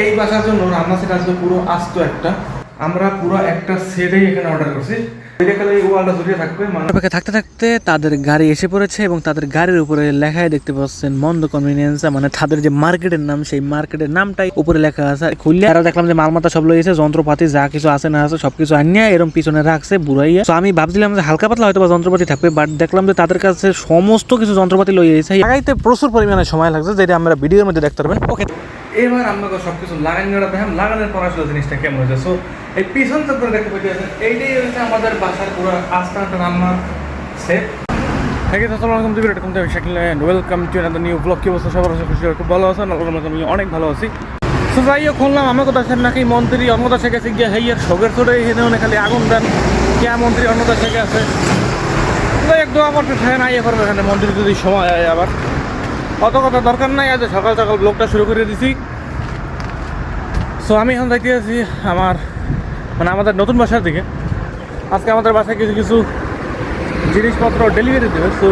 এই বাসার জন্য রান্না সেট আসবে পুরো আস্ত একটা। আমরা পুরো একটা সেটেই এখানে অর্ডার করছি। মানে অপেক্ষা থাকতে থাকতে তাদের গাড়ি এসে পড়েছে এবং তাদের গাড়ির উপরে লেখায় দেখতে পাচ্ছেন মন্দ কনভিনিয়েন্স মানে তাদের যে মার্কেটের নাম সেই মার্কেটের নামটাই উপরে লেখা আছে। খুললে আর দেখলাম যে মালমাতা সব লইছে যন্ত্রপাতি যা কিছু আছে না আছে সবকিছু আনিয়া এরকম পিছনে রাখছে বুড়াইয়া। তো আমি ভাবছিলাম যে হালকা পাতলা হয়তো বা যন্ত্রপাতি থাকবে বাট দেখলাম যে তাদের কাছে সমস্ত কিছু যন্ত্রপাতি লই এসে লাগাইতে প্রচুর পরিমাণে সময় লাগছে যেটা আমরা ভিডিওর মধ্যে দেখতে পারবেন। ওকে এবার আপনাকে সব কিছু লাগানোটা দেখেন লাগানোর পর আসলে জিনিসটা কেমন হয়েছে। সো এই পিছন তো করে দেখতে পাচ্ছেন এইটাই হচ্ছে আমাদের থেকে অ্যানাদার নিউ কি খুশি ভালো আমি অনেক ভালো আছি। সো যাই হোক আমার কথা নাকি মন্ত্রী অন্নদা শেখ গিয়ে এখানে অনেক খালি আগুন দেন। কে মন্ত্রী অন্নদা শেখ আছে হোক, দোয়া করতে আইয়ে করবে এখানে মন্ত্রী যদি সময় আয় আবার। অত কথা দরকার নাই, আজ সকাল সকাল ব্লগটা শুরু করে দিছি। সো আমি এখন দেখতে আছি আমার মানে আমাদের নতুন বাসার দিকে। আজকে আমাদের বাসায় কিছু কিছু জিনিসপত্র ডেলিভারি দেবে সো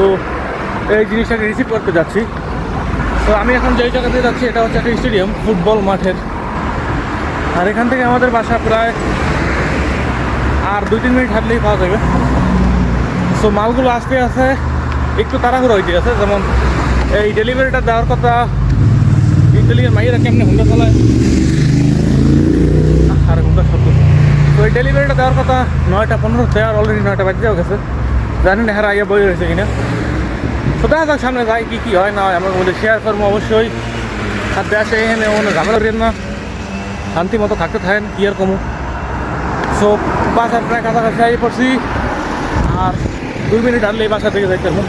এই জিনিসটাকে রিসিভ করতে যাচ্ছি। তো আমি এখন যেই জায়গাতে যাচ্ছি, এটা হচ্ছে একটা স্টেডিয়াম ফুটবল মাঠের। আর এখান থেকে আমাদের বাসা প্রায় আর দুই তিন মিনিট হাঁটলেই পাওয়া যাবে। সো মালগুলো আসতে আসতে একটু তাড়াহুড়ো হয়ে আছে যেমন এই ডেলিভারিটা দেওয়ার কথা ইন্টেলিজেন্ট মাইয়েরা কেমনি হুন্ডা চালায় আর হুন্ডা শব্দ এই ডেলিভারিটা দেওয়ার কথা নয়টা পনেরো দেওয়ার অলরেডি নয়টা বাজে যাওয়া গেছে। জানি না হ্যাঁ আগে বই রয়েছে কিনা। তো দেখা যাক সামনে যাই, কী কী হয়, না আমার মধ্যে শেয়ার করব অবশ্যই। আর দেশে এখানে অন্য ঝামেলা করেন না। শান্তি মতো থাকতে থাকেন, কি আর কমু। সো বাসার প্রায় কাছাকাছি আই পড়ছি। আর দুই মিনিট আনলে এই বাসা থেকে যাইতে হবে।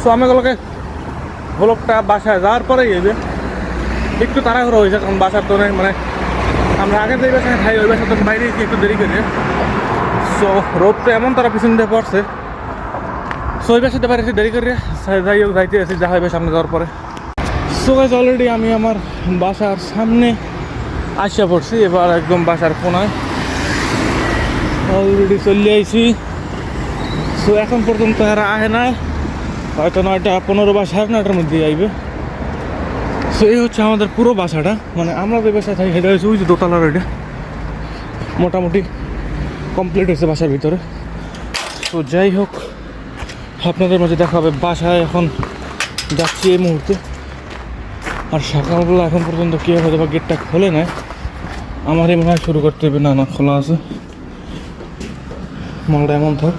সো আমি গুলোকে ব্লকটা বাসায় যাওয়ার পরেই যাবে একটু তাড়াহুড়ো হয়েছে, কারণ বাসার তো মানে আমরা আগে যে বাসায় খাই, ওই বাসার তো বাইরে একটু দেরি করে। সো রোদ তো এমন তারা পিছন দিয়ে পড়ছে। সো ওই বাসাতে বাইরে দেরি করে যাই হোক, যাইতে আছি যা হবে সামনে যাওয়ার পরে। সো গাইজ অলরেডি আমি আমার বাসার সামনে আসিয়া পড়ছি, এবার একদম বাসার কোনায়। অলরেডি চলে আইছি। সো এখন পর্যন্ত এরা আহে না হয়তো নয়টা পনেরো বা সাড়ে নয়টার মধ্যে আইবে। সো এই হচ্ছে আমাদের পুরো বাসাটা। মানে আমরা যে বাসায় থাকি, সেটা হচ্ছে ওই যে দোতলার এটা মোটামুটি কমপ্লিট হয়েছে বাসার ভিতরে। তো যাই হোক, আপনাদের মাঝে দেখা হবে। বাসায় এখন যাচ্ছি এই মুহূর্তে। আর সকালবেলা এখন পর্যন্ত কেউ হয়তো বা গেটটা খোলে নেয়। আমারই মনে হয় শুরু করতে হবে। না না, খোলা আছে। মালটা এমন থাক।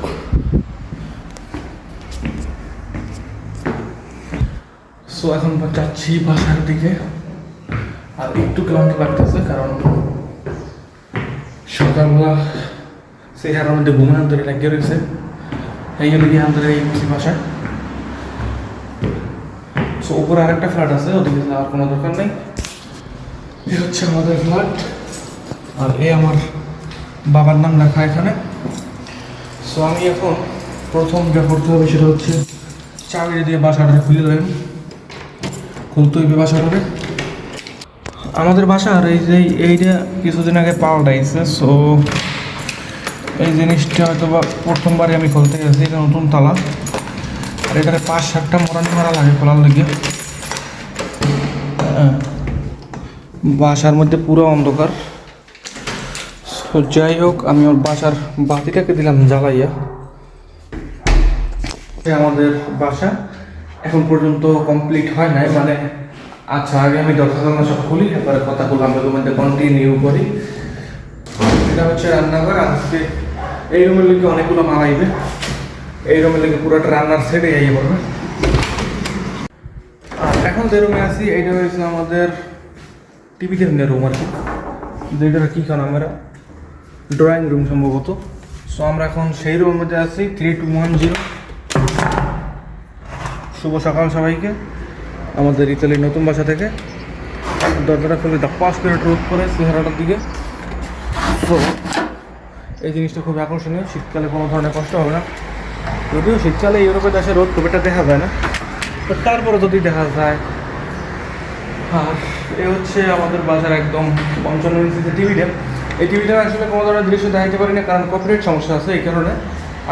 সো এখন যাচ্ছি বাসার দিকে। আর একটু ক্লান্ত লাগতেছে কারণ সকালবেলা সেই হারার মধ্যে ঘুমানোর ধরে লাগিয়ে রয়েছে। এই জন্য গিয়ে এই বসি। বাসায় সো উপরে আরেকটা ফ্ল্যাট আছে, ওদিকে যাওয়ার কোনো দরকার নেই। এই হচ্ছে আমাদের ফ্ল্যাট আর এই আমার বাবার নাম লেখা এখানে। সো আমি এখন প্রথম যা করতে হবে সেটা হচ্ছে চাবি দিয়ে বাসাটা খুলে দেবেন খুলতে হইবে বাসাটাকে আমাদের বাসার এই যে এইটা কিছুদিন আগে পাল্টাইছে সো এই জিনিসটা হয়তো বা প্রথমবারই আমি খুলতে গেছি, এটা নতুন তালা। আর এটারে পাঁচ সাতটা মোরানি মারা লাগে খোলার লেগে। হ্যাঁ। বাসার মধ্যে পুরো অন্ধকার। তো যাই হোক, আমি ওর বাসার বাতিটাকে দিলাম জ্বালাইয়া। আমাদের বাসা এখন পর্যন্ত কমপ্লিট হয় নাই মানে আচ্ছা আগে আমি জানলা সব খুলি, এরপরে কথাগুলো আমরা মধ্যে কন্টিনিউ করি। এটা হচ্ছে রান্নাঘর আজকে এই রুমের লোকে অনেকগুলো মাল আইবে এই রুমের লোকে পুরোটা রান্নার সেটে আইয়ে পড়বে। আর এখন যে রুমে আছি, এইটা হয়েছে আমাদের টিভি দেখনের রুম আর কি। যেটা কী কারণ আমরা? ড্রয়িং রুম সম্ভবত। সো আমরা এখন সেই রুমের মধ্যে আছি থ্রি টু ওয়ান জিরো সকাল সবাইকে। আমাদের ইতালির নতুন বাসা থেকে দরজাটা খুলে দা পাঁচ মিনিট রোদ করে চেহারাটার দিকে। তো এই জিনিসটা খুব আকর্ষণীয়। শীতকালে কোনো ধরনের কষ্ট হবে না। যদিও শীতকালে ইউরোপের দেশে রোদ খুব একটা দেখা যায় না। তো তারপরে যদি দেখা যায়, আর এ হচ্ছে আমাদের বাজার একদম পঞ্চান্ন ইঞ্চিতে টিভিটা এই টিভিটা আসলে কোনো ধরনের দৃশ্য দেখাইতে পারি না, কারণ কপিরাইট সমস্যা আছে এই কারণে।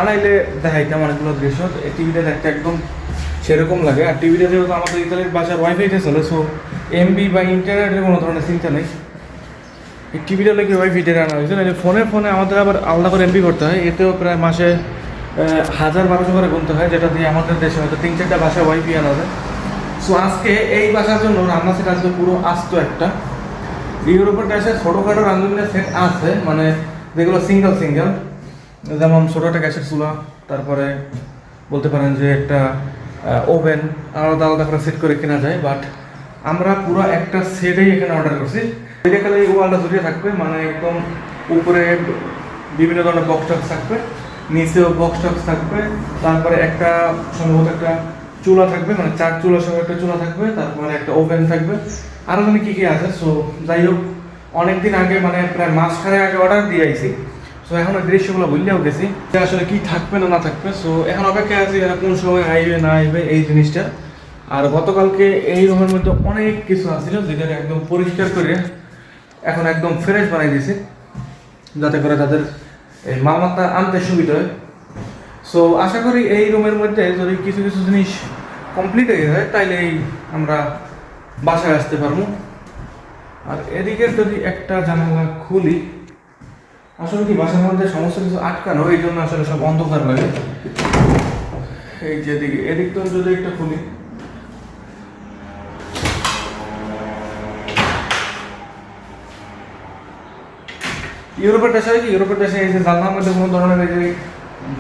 আনাইলে দেখাইতাম অনেকগুলো দৃশ্য। এই টিভিটা দেখতে একদম সেরকম লাগে। আর টিভিটা যেহেতু আমাদের ইতালির বাসার ওয়াইফাইতে চলে সো এমবি বা ইন্টারনেটের কোনো ধরনের চিন্তা নেই। এই টিভিটা লেগে ওয়াইফাইটা আনা হয়েছে? নাহলে ফোনে ফোনে আমাদের আবার আলাদা করে এমবি করতে হয়। এতেও প্রায় মাসে হাজার বারোশো করে গুনতে হয়, যেটা দিয়ে আমাদের দেশে হয়তো তিন চারটা বাসায় ওয়াইফাই আনা যায়। সো আজকে এই বাসার জন্য রান্না সেট আজকে পুরো আস্ত একটা। ইউরোপের দেশে ছোটোখাটো রান্ধুনির সেট আছে মানে যেগুলো সিঙ্গেল সিঙ্গেল যেমন ছোটো একটা গ্যাসের চুলা, তারপরে বলতে পারেন যে একটা ওভেন আলাদা আলাদা করে সেট করে কেনা যায় বাট আমরা পুরো একটা সেটেই এখানে অর্ডার করছি। এটা খালি ওয়ালটা জড়িয়ে থাকবে মানে একদম উপরে বিভিন্ন ধরনের বক্স টক্স থাকবে, নিচেও বক্স টক্স থাকবে, তারপরে একটা সম্ভবত একটা চুলা থাকবে মানে চার চুলা সহ একটা চুলা থাকবে, তারপরে একটা ওভেন থাকবে। আরও জানি কী কী আছে? সো যাই হোক, অনেকদিন আগে মানে প্রায় মাস খানেক আগে অর্ডার দিয়ে আইছি। সো এখন ওই দৃশ্যগুলো বুঝলেও গেছি যে আসলে কি থাকবে না না থাকবে। সো এখন অপেক্ষা আছি এরা কোন সময় আইবে, না আইবে এই জিনিসটা। আর গতকালকে এই রুমের মধ্যে অনেক কিছু আছিল যেটা একদম পরিষ্কার করে এখন একদম ফ্রেশ বানাই দিয়েছে। যাতে করে তাদের এই মালমাত্রা আনতে সুবিধা হয়। সো আশা করি এই রুমের মধ্যে যদি কিছু কিছু জিনিস কমপ্লিট হয়ে যায়, তাইলে আমরা বাসায় আসতে পারব। আর এদিকে যদি একটা জানালা খুলি আসলে কি, বাসার মধ্যে সমস্ত কিছু আটকানো, এই জন্য আসলে সব অন্ধকার লাগে। এই যে এদিকে, এদিক তো যদি একটা খুলি। ইউরোপের দেশে কি ইউরোপের দেশে এই যে জানলার মধ্যে কোনো ধরনের এই যে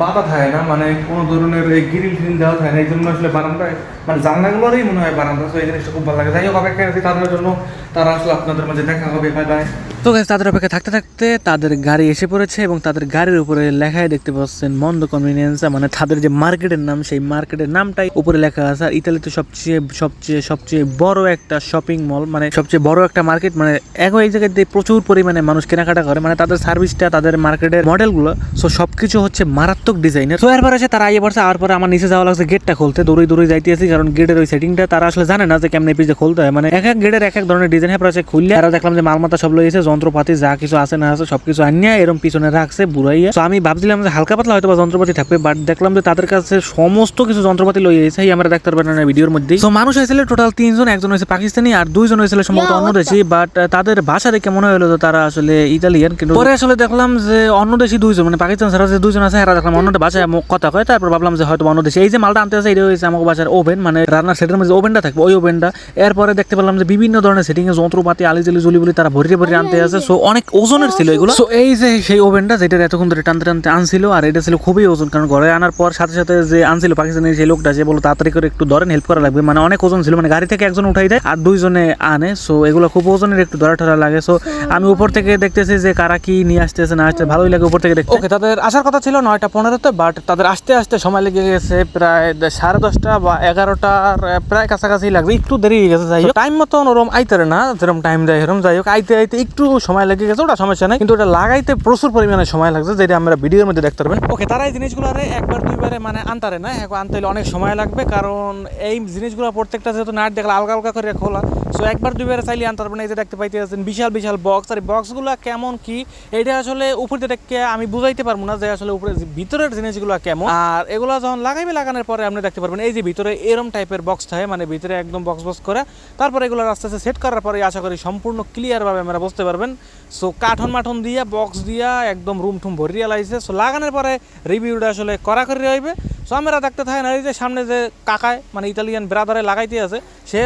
বাধা থাকে না মানে কোনো ধরনের এই গ্রিল ফিল দেওয়া থাকে না এই জন্য আসলে বারান্দায় মানে জানলাগুলোরই মনে হয় বারান্দা তো এই জিনিসটা খুব ভালো লাগে। যাই হোক অপেক্ষা আছি তাদের জন্য। তারা আসলে আপনাদের মাঝে দেখা হবে বাই বাই তো guys, তাদের অপেক্ষা থাকতে থাকতে তাদের গাড়ি এসে পড়েছে এবং তাদের গাড়ির উপরে লেখায় দেখতে পাচ্ছেন মন্দ কনভিনিয়েন্স মানে তাদের যে মার্কেটের নাম সেই মার্কেটের নামটাই উপরে লেখা আছে। আর ইতালিতে সবচেয়ে সবচেয়ে সবচেয়ে বড় একটা শপিং মল মানে সবচেয়ে বড় একটা মার্কেট মানে এখন এই জায়গাতে প্রচুর পরিমাণে মানুষ কেনাকাটা করে মানে তাদের সার্ভিসটা তাদের মার্কেটের মডেলগুলো সো সবকিছু হচ্ছে মারাত্মক ডিজাইনের তো এরপর আছে তারা আইয়ে পড়ছে আর পরে আমার নিচে যাওয়া লাগছে গেটটা খুলতে। দৌড়ে দৌড়ে যাইতে আছি কারণ গেটের ওই সেটিংটা তারা আসলে জানে না যে কেমন পিজে খুলতে হয়। মানে এক এক গেটের এক এক ধরনের ডিজাইন হ্যাঁ খুললে তারা দেখলাম যে মালমাতা সব লইছে যন্ত্রপাতি যা কিছু আছে না আছে সবকিছু আনিয়া এরকম পিছনে রাখছে বুড়াইয়া। তো আমি ভাবছিলাম যে হালকা পাতলা হয়তো বা যন্ত্রপাতি থাকবে বাট দেখলাম যে তাদের কাছে সমস্ত কিছু যন্ত্রপাতি লই এসে আমরা দেখতে পারবেন না ভিডিওর মধ্যে তো মানুষ হয়েছিল টোটাল তিনজন একজন হয়েছে পাকিস্তানি আর দুইজন হয়েছিল সম্ভবত অন্য দেশি বাট তাদের ভাষা দেখে মনে হলো যে তারা আসলে ইতালিয়ান কিন্তু পরে আসলে দেখলাম যে অন্য দেশি দুইজন মানে পাকিস্তান ছাড়া যে দুইজন আছে এরা দেখলাম অন্য ভাষায় মুখ কথা কয়, তারপর ভাবলাম যে হয়তো অন্য দেশে এই যে মালটা আনতে আছে এটা হয়েছে আমার বাসার ওভেন মানে রান্নার সেটের মধ্যে ওভেনটা থাকবে, ওই ওভেনটা এরপরে দেখতে পেলাম যে বিভিন্ন ধরনের সেটিং যন্ত্রপাতি, আলিজালি জুলি বলি তারা ভরিয়ে ভরিয়ে আনতে আছে। সো অনেক ওজনের ছিল এগুলো। সো এই যে সেই ওভেনটা যেটা এতক্ষণ ধরে টানতে টানতে আনছিল, আর এটা ছিল খুবই ওজন, কারণ ঘরে আনার পর সাথে সাথে যে আনছিল পাকিস্তানের সেই লোকটা, যে বলো তাড়াতাড়ি করে একটু ধরেন হেল্প করা লাগবে। মানে অনেক ওজন ছিল মানে গাড়ি থেকে একজন উঠাই দেয় আর দুইজনে আনে। সো এগুলো খুব ওজনের একটু ধরা ঠরা লাগে। সো আমি উপর থেকে দেখতেছি যে কারা কি নিয়ে আসতেছে, না আসতে ভালোই লাগে উপর থেকে দেখতে। ওকে তাদের আসার কথা ছিল নয়টা পনেরোতে বাট তাদের আসতে আসতে সময় লেগে গেছে প্রায় সাড়ে দশটা বা এগারোটার প্রায় কাছাকাছি লাগবে। একটু দেরি হয়ে গেছে, যাই হোক। টাইম মতো ওরম আইতারে না যেরকম টাইম দেয় এরকম যাই হোক। আইতে আইতে একটু সময় লেগে গেছে, ওটা সমস্যা নেই। কিন্তু ওটা লাগাইতে প্রচুর পরিমাণে সময় লাগছে, যেটা আমরা ভিডিওর মধ্যে দেখতে পারবেন। ওকে তারা এই জিনিসগুলো একবার, দুইবারে মানে আনতারে না। এখন আনতে হলে অনেক সময় লাগবে, কারণ এই জিনিসগুলো প্রত্যেকটা যেহেতু নাট দেখলে আলগা আলগা করে খোলা। সো একবার, দুইবারে চাইলে আনতে পারবেন। এই যে দেখতে পাইতে আছেন বিশাল বিশাল বক্স আর বক্সগুলো কেমন কি এটা আসলে উপর দেখে আমি বুঝাইতে পারব না যে আসলে উপরে ভিতরের জিনিসগুলো কেমন? আর এগুলো যখন লাগাইবে, লাগানোর পরে আপনি দেখতে পারবেন, এই যে ভিতরে এরম টাইপের বক্স থাকে মানে ভিতরে একদম বক্স বক্স করে, তারপরে এগুলো আস্তে আস্তে সেট করার পরে আশা করি সম্পূর্ণ ক্লিয়ারভাবে আমরা বুঝতে পারবেন। সো কাঠন মাঠন দিয়া বক্স দিয়া, একদম রুম টুম ভরিয়া লাইছে সো লাগানোর পরে রিভিউটা আসলে করা করে রইবে সো আমরা দেখতে থাকেন না এই যে সামনে যে কাকায় মানে ইতালিয়ান ব্রাদারে লাগাইতে আছে, সে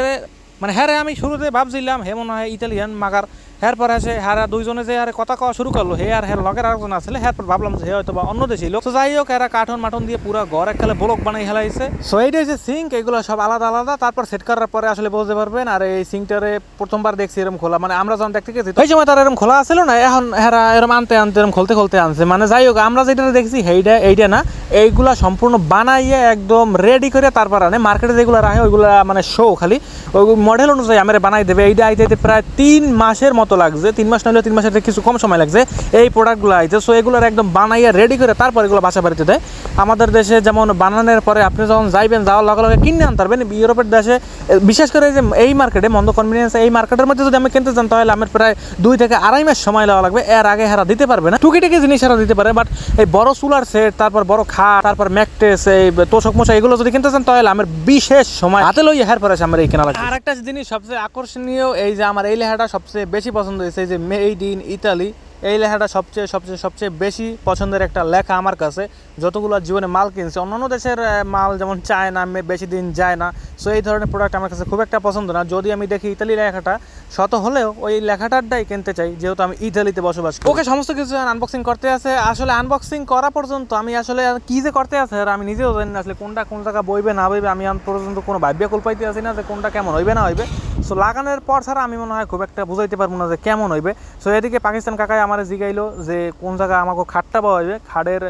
মানে হ্যাঁ আমি শুরুতে ভাবছিলাম, হে মনে হয় ইতালিয়ান মাগার হ্যার পর আছে হ্যাঁ দুইজনে যে আর কথা কওয়া শুরু করল, হে আর হ্যার লগের আরেকজন আসলে হ্যার পর ভাবলাম যে হয়তো বা অন্য দেশি লোক। তো যাই হোক, এরা কাঠন মাটন দিয়ে পুরো ঘর একখালে ব্লক বানাই হেলাইছে। সো এইটা হচ্ছে সিঙ্ক এগুলো সব আলাদা আলাদা। তারপর সেট করার পরে আসলে বুঝতে পারবেন, আর এই সিঙ্কটারে প্রথমবার দেখছি এরকম খোলা। মানে আমরা যখন দেখতে গেছি ওই সময় তার এরকম খোলা আছিল না, এখন হেরা এরকম আনতে আনতে এরকম খুলতে খুলতে আনছে। মানে যাই হোক, আমরা যেটা দেখছি এইটা এইটা না, এইগুলা সম্পূর্ণ বানাইয়ে একদম রেডি করে তারপর আনে। মার্কেটে যেগুলো রাখে, ওইগুলা মানে শো খালি। ওই মডেল অনুযায়ী আমার বানাই দেবে। এইটা আইতে প্রায় তিন মাসের মতো মতো লাগছে। তিন মাস নইলে তিন মাসের কিছু কম সময় লাগছে। এই প্রোডাক্টগুলো আইছে সো এগুলোর একদম বানাইয়া রেডি করে তারপর এগুলো বাসা বাড়িতে দেয়। আমাদের দেশে যেমন বানানোর পরে আপনি যখন যাইবেন, যাওয়ার লগে লগে কিনে আনতে পারবেন। ইউরোপের দেশে, বিশেষ করে যে এই মার্কেটে মন্দ কনভিনিয়েন্স এই মার্কেটের মধ্যে যদি আমি কিনতে চান, তাহলে আমার প্রায় দুই থেকে আড়াই মাস সময় লাগা লাগবে। এর আগে হারা দিতে পারবে না। টুকিটাকি জিনিস হারা দিতে পারে বাট এই বড় চুলার সেট তারপর বড় খাট, তারপর ম্যাকটেস এই তোষক মশা, এগুলো যদি কিনতে চান, তাহলে আমার বিশেষ সময় হাতে লইয়া হার পরে আমার এই কেনা লাগবে। আর একটা জিনিস সবচেয়ে আকর্ষণীয়, এই যে আমার এই লেখাটা সবচেয়ে বেশি পছন্দ হয়েছে যে মেড ইন ইতালি এই লেখাটা সবচেয়ে সবচেয়ে সবচেয়ে বেশি পছন্দের একটা লেখা আমার কাছে। যতগুলো জীবনে মাল কিনছে, অন্যান্য দেশের মাল যেমন চায় না বেশি দিন যায় না। সো এই ধরনের প্রোডাক্ট আমার কাছে খুব একটা পছন্দ না। যদি আমি দেখি ইতালি লেখাটা, শত হলেও ওই লেখাটারটাই কিনতে চাই, যেহেতু আমি ইতালিতে বসবাস ওকে, সমস্ত কিছু আনবক্সিং করতে আছে। আসলে আনবক্সিং করা পর্যন্ত আমি আসলে কি যে করতে আছে, আর আমি নিজেও জানি না আসলে কোনটা কোন জায়গা বইবে, না বইবে। আমি পর্যন্ত কোনো ভাবিয়া কুল পাইতে আছি না যে কোনটা কেমন হইবে, না হইবে। সো লাগানোর পর ছাড়া আমি মনে হয় খুব একটা বুঝাইতে পারব না যে কেমন হইবে। সো এদিকে পাকিস্তান কাকাই আমার জিগাইলো যে কোন জায়গায় আমাকে খাটটা পাওয়া যাবে? খাটের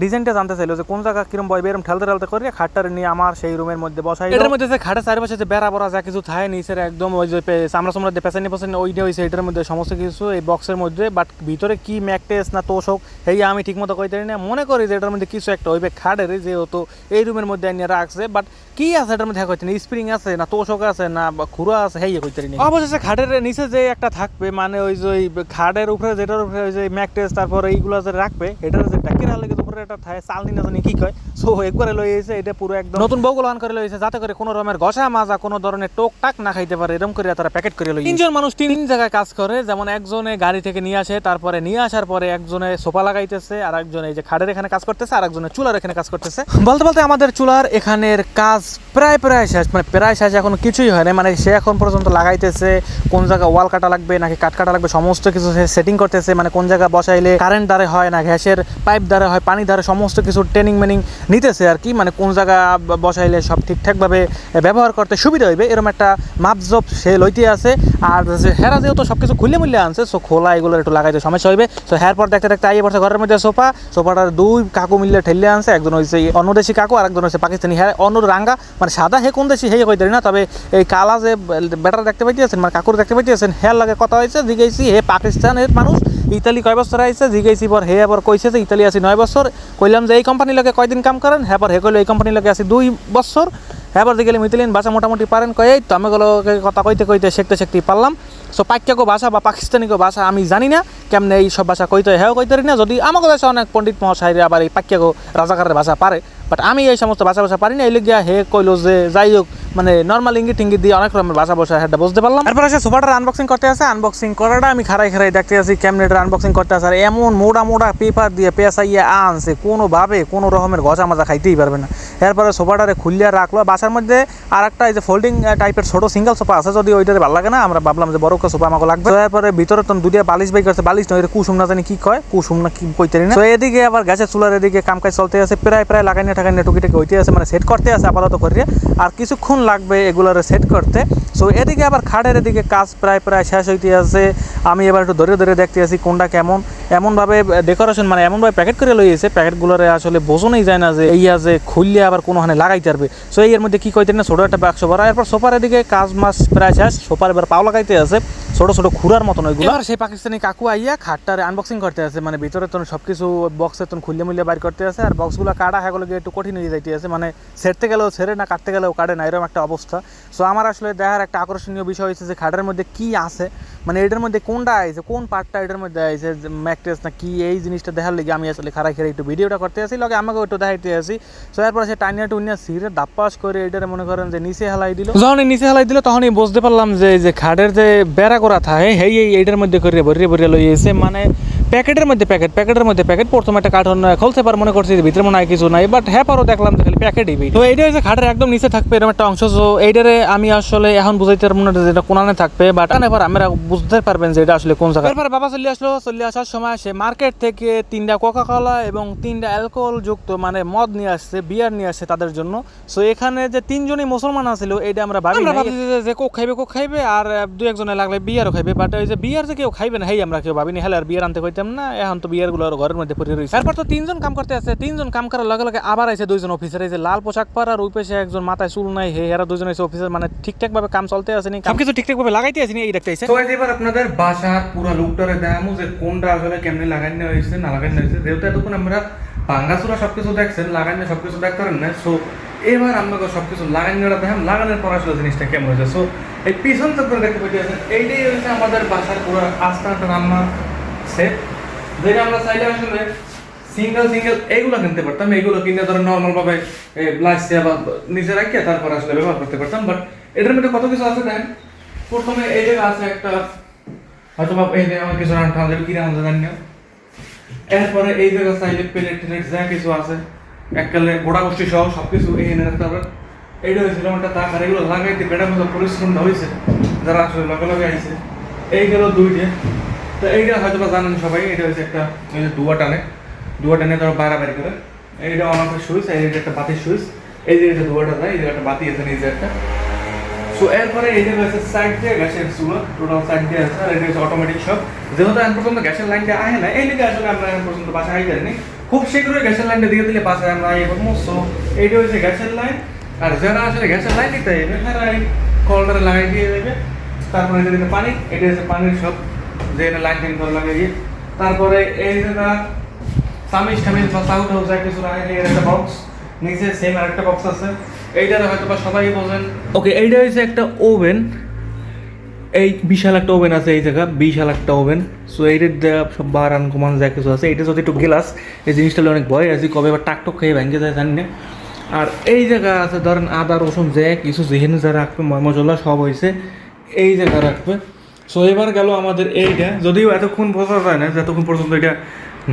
ডিজাইনটা জানতে চাইলো যে কোন জায়গা কিরম বইবে এরকম ঠেলতে ঠেলতে করে খাটটার নিয়ে আমার সেই রুমের মধ্যে বসাই এটার মধ্যে যে খাটের চারিপাশে যে বেড়া বড়া যা কিছু থাকে নিচের একদম ওই যে চামড়া চামড়া দিয়ে পেছানি পেছানি ওইটা হয়েছে এটার মধ্যে সমস্ত কিছু এই বক্সের মধ্যে বাট ভিতরে কি ম্যাকটেস না তোষক এই আমি ঠিক মতো কইতে পারি না। মনে করি যে এটার মধ্যে কিছু একটা হইবে খাটের যেহেতু এই রুমের মধ্যে নিয়ে রাখছে বাট কি আছে এটার মধ্যে কইতে স্প্রিং আছে না তোষক আছে না খুরা আছে হেই কইতে না। অবশেষে খাটের নিচে যে একটা থাকবে মানে ওই যে ওই খাটের উপরে যেটার উপরে ওই যে ম্যাকটেস তারপর এইগুলো যে রাখবে এটার যে টাকির হালে উপরে একটা থাকে চালনি না জানি কি কয়? সো একবারে লই এসে এটা পুরো একদম নতুন বউগুলো অন করে লইছে যাতে করে কোনো রকমের ঘষা মাজা কোনো ধরনের টোক টাক না খাইতে পারে এরকম করে তারা প্যাকেট করে লই তিনজন মানুষ তিন জায়গায় কাজ করে যেমন একজনে গাড়ি থেকে নিয়ে আসে তারপরে নিয়ে আসার পরে একজনে সোফা লাগাইতেছে আর একজনে এই যে এখানে কাজ করতেছে আর একজনে চুলার এখানে কাজ করতেছে। বলতে বলতে আমাদের চুলার এখানের কাজ প্রায় প্রায় শেষ মানে প্রায় শেষ এখন কিছুই হয় না মানে সে এখন পর্যন্ত লাগাইতেছে কোন জায়গা ওয়াল কাটা লাগবে নাকি কাঠ কাটা লাগবে সমস্ত কিছু সেটিং করতেছে মানে কোন জায়গা বসাইলে কারেন্ট দ্বারে হয় না গ্যাসের পাইপ দ্বারা হয় পানি দ্বারা সমস্ত কিছু ট্রেনিং মেনিং নিতেছে আর কি মানে কোন জায়গা বসাইলে সব ঠিকঠাকভাবে ব্যবহার করতে সুবিধা হইবে এরকম একটা মাপজব সে লইতে আছে। আর হেরা যেহেতু সব কিছু খুলে মুল্লে আনছে সো খোলা এগুলো একটু লাগাইতে সমস্যা হইবে। সো হের পর দেখতে দেখতে আইয়ে পড়ছে ঘরের মধ্যে সোফা, সোফাটার দুই কাকু মিললে ঠেললে আনছে, একজন হয়েছে অন্য দেশি কাকু আর একজন হয়েছে পাকিস্তানি। হ্যাঁ অন্য রাঙ্গা মানে সাদা হে কোন দেশি হে কইতে না, তবে এই কালা যে বেটার দেখতে পাইতেছেন মানে কাকুর দেখতে পাইতেছেন হের লাগে কথা হয়েছে জিগাইছি, হে পাকিস্তানের মানুষ, ইতালি কয় বছর আইছে, জিগাইছি পর, হে আবার কইছে যে ইতালি আছি নয় বছর কইলাম যে এই কোম্পানির লগে কয়দিন কাম করেন? হ্যাঁ হে কইলো, এই কোম্পানির লগে আছি দুই বছর। হ্যাঁ দিকে ইতালিয়ান ভাষা মোটামুটি পারেন কয় তো আমি গুলোকে কথা কইতে কইতে শিখতে শিখতে পারলাম। সো পাক্যাকো ভাষা বা পাকিস্তানিকো ভাষা আমি জানি না, কেমনে এই সব ভাষা কইতে হয় কইতে না। যদি আমাকে দেশে অনেক পণ্ডিত মহাশাইরা আবার এই পাক্যাকো রাজাকারের ভাষা পারে বাট আমি এই সমস্ত ভাষা ভাষা পারি না। এই লিগিয়া হে কইলো যে যাই হোক মানে নর্মাল ইঙ্গিত টিঙ্গিত দিয়ে অনেক রকমের বাসা বসা হেডটা বুঝতে পারলাম। তারপর এসে সোফাটার আনবক্সিং করতে আছে আনবক্সিং করাটা আমি খারাই খারাই দেখতে আছি, কেমনে এটার আনবক্সিং করতে আছে, আর এমন মোটা মোটা পেপার দিয়ে পেঁচাইয়া আনছে, কোনোভাবে কোনো রকমের ঘষা মাজা খাইতেই পারবে না। এরপরে সোফাটারে খুলিয়া রাখল, বাসার মধ্যে আর একটা এই যে ফোল্ডিং টাইপের ছোট সিঙ্গেল সোফা আছে, যদি ওইটারে ভালো লাগে না, আমরা ভাবলাম যে বড় একটা সোফা আমাকে লাগবে। এরপরে ভিতরে তো দুটিয়া বালিশ বাই করছে, বালিশ নয় কুসুম না জানি কি কয়, কুসুম না কি কইতে না। তো এদিকে আবার গ্যাসের চুলার এদিকে কাম কাজ চলতে আছে, প্রায় প্রায় লাগাইনে ঠাকাইনে টুকিটাকি হইতে আছে মানে সেট করতে আছে আপাতত করিয়ে। আর কিছুক্ষণ লাগবে এগুলোর সেট করতে। সো এদিকে আবার খাটের এদিকে কাজ প্রায় প্রায় শেষ হইতে আছে। আমি এবার একটু ধরে ধরে দেখতে আছি কোনটা কেমন। এমনভাবে ডেকোরেশন মানে এমনভাবে প্যাকেট করে লইয়েছে প্যাকেটগুলোরে আসলে বোঝনই যায় না যে এইয়া যে খুললে আবার কোনোখানে লাগাইতে পারবে। সো এর মধ্যে কি কইতে না, ছোটো একটা বাক্স ভরা এরপর সোফার এদিকে কাজ মাস প্রায় শেষ, সোফার এবার পাও লাগাইতে আছে, ছোট ছোট খুরার মতন ওইগুলো। আর সেই পাকিস্তানি কাকু আইয়া খাটটার আনবক্সিং করতে আছে মানে ভিতরে তো সবকিছু বক্সে তো খুললে মুললে বাইর করতে আছে, আর বক্সগুলো কাটা হয়ে একটু কঠিন হয়ে যাইতে আছে মানে ছেড়তে গেলেও ছেড়ে না, কাটতে গেলেও কাটে না এরকম একটা অবস্থা। সো আমার আসলে দেখার একটা আকর্ষণীয় বিষয় হয়েছে যে খাটের মধ্যে কি আছে মানে এটার মধ্যে কোনটা আইছে কোন পার্টটা এটার মধ্যে আইছে ম্যাকটেস না কি, এই জিনিসটা দেখার লেগে আমি আসলে খারাই খেয়ে একটু ভিডিওটা করতে আসি, লগে আমাকে একটু দেখাইতে আসি। সো এরপর সে টাইনিয়া টুনিয়া সিরে দাপ্পাস করে এটারে মনে করেন যে নিচে হেলাই দিল। যখন নিচে হেলাই দিল, তখনই বুঝতে পারলাম যে যে খাটের যে বেড়া করা থাকে হেই এই এইটার মধ্যে করে ভরিয়ে ভরিয়ে লই এসে মানে প্যাকেটের মধ্যে প্যাকেট প্যাকেটের মধ্যে প্যাকেট। প্রথমে একটা কার্টন খুলতে পার মনে করছি ভিতরে মনে হয় কিছু নাই বাট হ্যাঁ পারো দেখলাম খালি প্যাকেটই তো এইটা হচ্ছে খাটের একদম নিচে থাকবে এরকম একটা অংশ। সো এইটারে আমি আসলে এখন বুঝাইতে পারব না যে এটা কোনানে থাকবে বাট এবার আমরা বুঝতে পারবেন যে এটা আসলে কোন জায়গা এরপর বাবা চলে আসলো চলে আসার সময় সে মার্কেট থেকে তিনটা কোকা কলা এবং তিনটা অ্যালকোহল যুক্ত মানে মদ নিয়ে আসছে বিয়ার নিয়ে আসছে তাদের জন্য। সো এখানে যে তিনজনই মুসলমান আছিল এটা আমরা ভাবি যে- কোক খাইবে কোক খাইবে আর দুই একজনে লাগলে বিয়ারও খাইবে বাট ওই যে বিয়ার যে কেউ খাইবে না হেই আমরা কেউ ভাবিনি হেলে আর বিয়ার আনতে কইতে সিস্টেম না এখন তো বিয়ারগুলো ঘরের মধ্যে পড়ে রয়েছে তারপর তো তিনজন কাম করতে আছে তিনজন কাম করার লগে লগে আবার আছে দুইজন অফিসার এই যে লাল পোশাক পর আর ওই পাশে একজন মাথায় চুল নাই হে এরা দুজন এসে অফিসার মানে ঠিকঠাক ভাবে কাম চলতে আসেনি সবকিছু ঠিকঠাক ভাবে লাগাইতে আসেনি এই দেখতে আইছে। তো এবার আপনাদের বাসার পুরো লুকটারে দেখামু যে কোনটা আসলে কেমনি লাগানো হয়েছে না লাগানো হয়েছে যেহেতু এতক্ষণ আমরা বাঙ্গাসুরা সবকিছু দেখছেন লাগানো সবকিছু দেখতে পারেন না সো এবার আমাকে সবকিছু লাগানোটা দেখাম লাগানোর পর আসলে জিনিসটা কেমন হয়েছে সো এই পিছন চক্র দেখতে পাচ্ছেন এইটাই হচ্ছে আমাদের বাসার পুরো আস্তাটা রান্না সেট যেটা আমরা চাইলে আসলে সিঙ্গেল সিঙ্গেল এইগুলো কিনতে পারতাম। এইগুলো কিনে ধরো নর্মাল ভাবে ব্লাসিয়া বা নিচে রাখিয়ে তারপর আসলে ব্যবহার করতে পারতাম। বাট এটার মধ্যে কত কিছু আছে দেখেন প্রথমে এই জায়গা আছে একটা হয়তো বা এই যে আমার কিছু রান্না আমাদের কিনে আমাদের জানি এরপরে এই জায়গা চাইলে প্লেট টেলেট যা কিছু আছে এককালে গোড়া গোষ্ঠী সহ সব কিছু এনে রাখতে হবে। এইটা হয়েছিল একটা তাক, আর এগুলো লাগাইতে বেটার মতো পরিশ্রমটা হয়েছে। যারা আসলে লগে লগে আইছে। এই গেল দুইটে। তো এইটা হয়তো বা জানেন সবাই, এটা হচ্ছে একটা, এই যে দুয়া টানে। দুয়া টানে ধরো বাড়াবাড়ি করে। এইটা অনেক সুইচ এই যে একটা বাতির সুইচ এই যে এটা দুয়াটা যায়, এই যে একটা বাতি আছে নিজে একটা। সো এরপরে এই যে রয়েছে সাইড দিয়ে গ্যাসের চুলা টোটাল সাইড দিয়ে আছে, আর এটা হচ্ছে অটোমেটিক সব যেহেতু এখন পর্যন্ত গ্যাসের লাইনটা আহে না এই লিগে আসলে আমরা এখন পর্যন্ত বাসায় আই যাইনি খুব শীঘ্রই গ্যাসের লাইনটা দিয়ে দিলে বাসায় আমরা আই করব। সো এইটা হচ্ছে গ্যাসের লাইন আর যারা আসলে গ্যাসের লাইন দিতে যাবে তারা এই কলটা লাগাই দিয়ে দেবে। তারপরে এটা দিকে পানি, এটা হচ্ছে পানির সব যে লাইন করে লাগিয়ে দিয়ে তারপরে এই যেটা সামিজ টামিজ বা সাউথ হাউস কিছু লাগে এর একটা বক্স নিচে সেম আরেকটা বক্স আছে। এইটার হয়তো বা সবাই বোঝেন। ওকে এইটা হচ্ছে একটা ওভেন এই বিশাল একটা ওভেন আছে এই জায়গা, বিশাল একটা ওভেন সো এইটার দেওয়া সব বার আনকমান যা কিছু আছে। এটা যদি একটু গেলাস এই জিনিসটা অনেক ভয় আছে কবে আবার টাকটক খেয়ে ভেঙে যায়, জানি না। আর এই জায়গা আছে ধরেন আদা, রসুন, যে কিছু যেখানে যা রাখবে মশলা সব হয়েছে এই জায়গা রাখবে। সো এবার গেল আমাদের এইটা। যদিও এতক্ষণ বোঝা যায় না যতক্ষণ পর্যন্ত এটা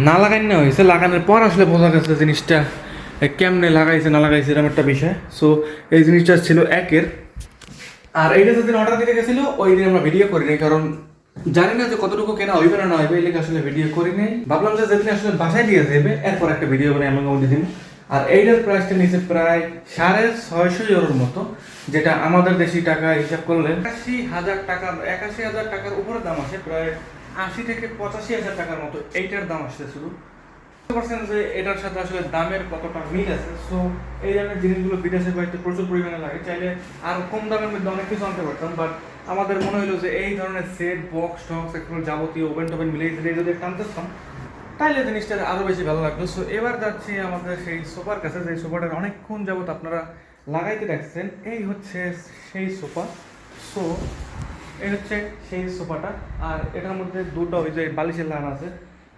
না লাগাই না হয়েছে, লাগানোর পর আসলে বোঝা গেছে জিনিসটা কেমনে লাগাইছে, না লাগাইছে এরকম একটা বিষয়। সো এই জিনিসটা ছিল একের। আর এইটা যেদিন অর্ডার দিতে গেছিল, ওই দিন আমরা ভিডিও করিনি, কারণ জানি না যে কতটুকু কেনা হইবে না হইবে, এই আসলে ভিডিও করি নাই ভাবলাম যে যেদিন আসলে বাসায় দিয়ে দেবে এরপর একটা ভিডিও বানিয়ে আমাকে দিন আর এইটার প্রাইসটা নিচে প্রায় সাড়ে ছয়শো ইউরোর মতো। যেটা আমাদের দেশি টাকা হিসাব করলে একাশি হাজার টাকা, একাশি হাজার টাকার উপরে দাম আসে, প্রায় আশি থেকে পঁচাশি হাজার টাকার মতো এইটার দাম আসছে শুধু। পারছেন যে এটার সাথে আসলে দামের কতটা মিল আছে? সো এই ধরনের জিনিসগুলো বিদেশে বাড়িতে প্রচুর পরিমাণে লাগে। চাইলে আর কম দামের মধ্যে অনেক কিছু আনতে পারতাম বাট আমাদের মনে হলো যে এই ধরনের সেট বক্স টক্স এখন যাবতীয় ওভেন টোভেন মিলিয়ে দিলে যদি আনতেতাম তাইলে জিনিসটা আরও বেশি ভালো লাগতো। সো এবার যাচ্ছি আমাদের সেই সোফার কাছে। যে সোফাটার অনেকক্ষণ যাবত আপনারা লাগাইতে রাখছেন এই হচ্ছে সেই সোফা। সো এই হচ্ছে সেই সোফাটা। আর এটার মধ্যে দুটো ওই যে বালিশের লান আছে,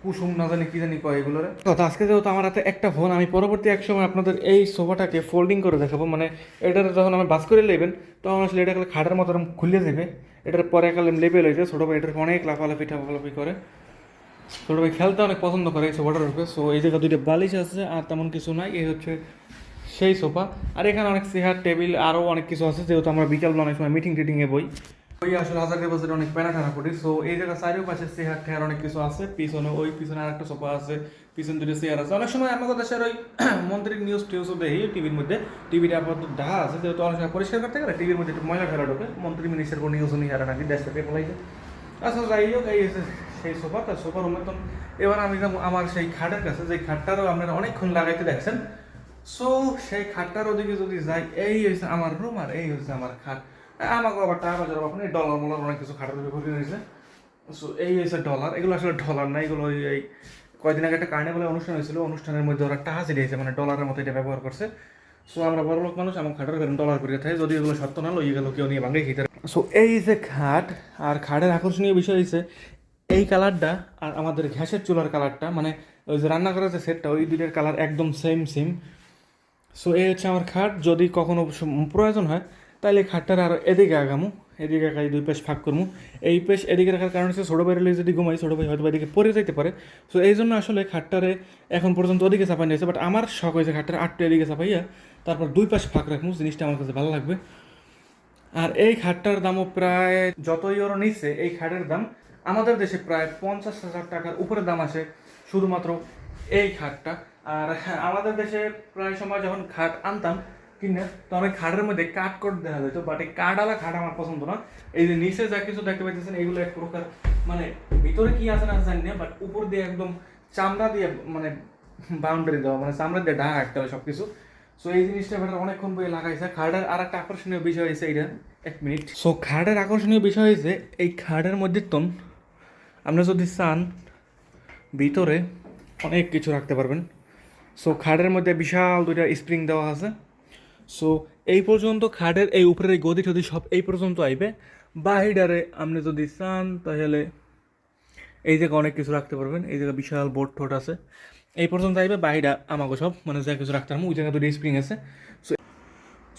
কুসুম না জানি কি জানি কয় এগুলোর। কথা আজকে যেহেতু আমার হাতে একটা ফোন, আমি পরবর্তী এক সময় আপনাদের এই সোফাটাকে ফোল্ডিং করে দেখাবো। মানে এটার যখন আমি বাস করে নেবেন, তখন আসলে এটা খাটের মতো খুলে যাবে এটার পরে একালে লেবেল হয়েছে ছোটো ভাই এটার অনেক লাফালাফি টাফালাফি করে। ছোটো ভাই খেলতে অনেক পছন্দ করে এই সোফাটার উপরে। সো এই জায়গা দুইটা বালিশ আছে, আর তেমন কিছু নাই। এই হচ্ছে সেই সোফা। আর এখানে অনেক চেয়ার, টেবিল আরও অনেক কিছু আছে, যেহেতু আমরা বিকাল অনেক সময় মিটিং টিটিংয়ে বই। ওই আসলে হাজার বাজারে অনেক প্যানা টানা করি সো এই জায়গা চারিও পাশে চেয়ার টেয়ার অনেক কিছু আছে, পিছনে ওই পিছনে আরেকটা সোফা আছে, পিছন দুটো চেয়ার আছে। অনেক সময় আমাদের দেশের ওই মন্ত্রীর নিউজ টিউজও দেখি টিভির মধ্যে টিভিটা আপাতত ডাহা আছে, যেহেতু অনেক সময় পরিষ্কার করতে গেলে টিভির মধ্যে একটু ময়লা ফেলা ঢোকে, মন্ত্রী মিনিস্টার কোনো নিউজও নিয়ে হারা নাকি দেশ থেকে বলাইছে আচ্ছা যাই হোক, এই সেই সোফা তার সোফার মতন এবার আমি আমার সেই খাটের কাছে যে খাটটারও আপনারা অনেকক্ষণ লাগাইতে দেখছেন। সো সেই খাটটার ওদিকে যদি যাই, এই হচ্ছে আমার রুম আর এই হচ্ছে আমার খাট। আমাকে আবার টাকা বাজার আপনি ডলার মলার অনেক কিছু খাটের উপরে ঘুরে রয়েছে সো এই হয়েছে ডলার এগুলো আসলে ডলার না, এগুলো ওই, এই কয়দিন আগে একটা কার্নিভালের অনুষ্ঠান হয়েছিল অনুষ্ঠানের মধ্যে ওরা টাকা ছিটিয়েছে মানে ডলারের মতো এটা ব্যবহার করছে। সো আমরা বড় লোক মানুষ, আমার খাটের বেরোন ডলার করে থাকে, যদি এগুলো সত্য না, লইয়ে গেল, কেউ নিয়ে ভাঙে খেতে সো এই যে খাট আর খাটের আকর্ষণীয় বিষয় হয়েছে এই কালারটা আর আমাদের ঘ্যাসের চুলার কালারটা মানে ওই যে রান্না করার যে সেটটা ওই দুইটার কালার একদম সেম সেম সো এই হচ্ছে আমার খাট। যদি কখনো প্রয়োজন হয় তাহলে খাটটার আরও এদিকে আগামু। এদিকে আগাই দুই পেশ ফাঁক করব এই পেশ এদিকে রাখার কারণ হচ্ছে ছোটো বাইরে যদি ঘুমাই, ছোটো ভাই হয়তো এদিকে পড়ে যেতে পারে। সো এই জন্য আসলে খাটটারে এখন পর্যন্ত ওদিকে চাপাই নিয়েছে বাট আমার শখ হয়েছে খাটটার আটটা এদিকে চাপাইয়া, তারপর দুই পাশ ফাঁক রাখব জিনিসটা আমার কাছে ভালো লাগবে। আর এই খাটটার দামও প্রায় যতই ইউরো নিচ্ছে এই খাটের দাম আমাদের দেশে প্রায় পঞ্চাশ হাজার টাকার উপরে দাম আসে। শুধুমাত্র এই খাটটা। আর হ্যাঁ, আমাদের দেশে প্রায় সময় যখন খাট আনতাম কিনে তো অনেক খাটের মধ্যে কাঠ কোট দেখা যেত বাট এই কাঠওয়ালা খাট আমার পছন্দ না। এই যে নিচে যা কিছু দেখতে পাইতেছেন এইগুলো এক প্রকার মানে ভিতরে কি আছে না জানি না বাট উপর দিয়ে একদম চামড়া দিয়ে মানে বাউন্ডারি দেওয়া মানে চামড়া দিয়ে ঢাকা রাখতে হবে সব কিছু সো এই জিনিসটা বেটার অনেকক্ষণ বই লাগাইছে। খাটের আর একটা আকর্ষণীয় বিষয় হয়েছে এইটা এক মিনিট সো খাটের আকর্ষণীয় বিষয় হয়েছে এই খাটের মধ্যে তো আপনি যদি চান ভিতরে অনেক কিছু রাখতে পারবেন। সো খাটের মধ্যে বিশাল দুইটা স্প্রিং দেওয়া আছে। সো এই পর্যন্ত খাটের এই উপরের গদি টদি সব এই পর্যন্ত আইবে। বাহিডারে আপনি যদি চান, তাহলে এই জায়গায় অনেক কিছু রাখতে পারবেন। এই জায়গায় বিশাল বোর্ড ঠোঁট আছে। এই পর্যন্ত আইবে বাহিডা আমাকে সব মানে যা কিছু রাখতে পারব, ওই জায়গায় দুটো স্প্রিং আছে। সো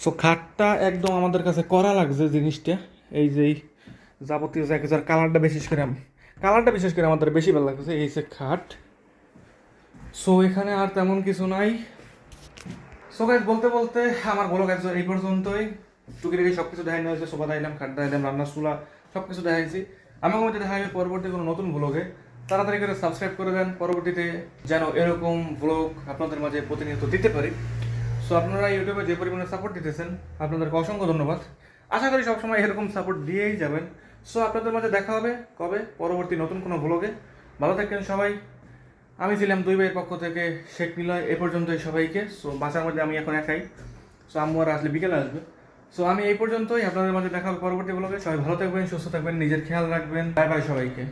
সো খাটটা একদম আমাদের কাছে করা লাগছে জিনিসটা। এই যে যাবতীয় যা কিছু আর কালারটা বিশেষ করে কালারটা বিশেষ করে আমাদের বেশি ভালো লাগছে, এই যে খাট। সো এখানে আর তেমন কিছু নাই। সো গাইজ বলতে বলতে আমার বলো গাইজ এই পর্যন্তই। টুকিটাকি সব কিছু দেখানো হয়েছে সোফা দেখাইলাম খাট দেখাইলাম রান্নার চুলা সব কিছু দেখাইছি আমার মধ্যে দেখা যাবে পরবর্তী কোনো নতুন ব্লগে তাড়াতাড়ি করে সাবস্ক্রাইব করে দেন, পরবর্তীতে যেন এরকম ব্লগ আপনাদের মাঝে প্রতিনিয়ত দিতে পারি। সো আপনারা ইউটিউবে যে পরিমাণে সাপোর্ট দিতেছেন, আপনাদেরকে অসংখ্য ধন্যবাদ। আশা করি সবসময় এরকম সাপোর্ট দিয়েই যাবেন। সো আপনাদের মাঝে দেখা হবে কবে? পরবর্তী নতুন কোনো ব্লগে ভালো থাকেন সবাই। আমি ছিলাম দুই ভাইয়ের পক্ষ থেকে শেখ নিলয় এ পর্যন্তই সবাইকে। সো বাসার মধ্যে আমি এখন একাই। সো আম্মু আর আসলে বিকেলে আসবে। সো আমি এই পর্যন্তই। আপনাদের মাঝে দেখা হবে পরবর্তী ব্লগে সবাই ভালো থাকবেন, সুস্থ থাকবেন, নিজের খেয়াল রাখবেন। বাই বাই সবাইকে।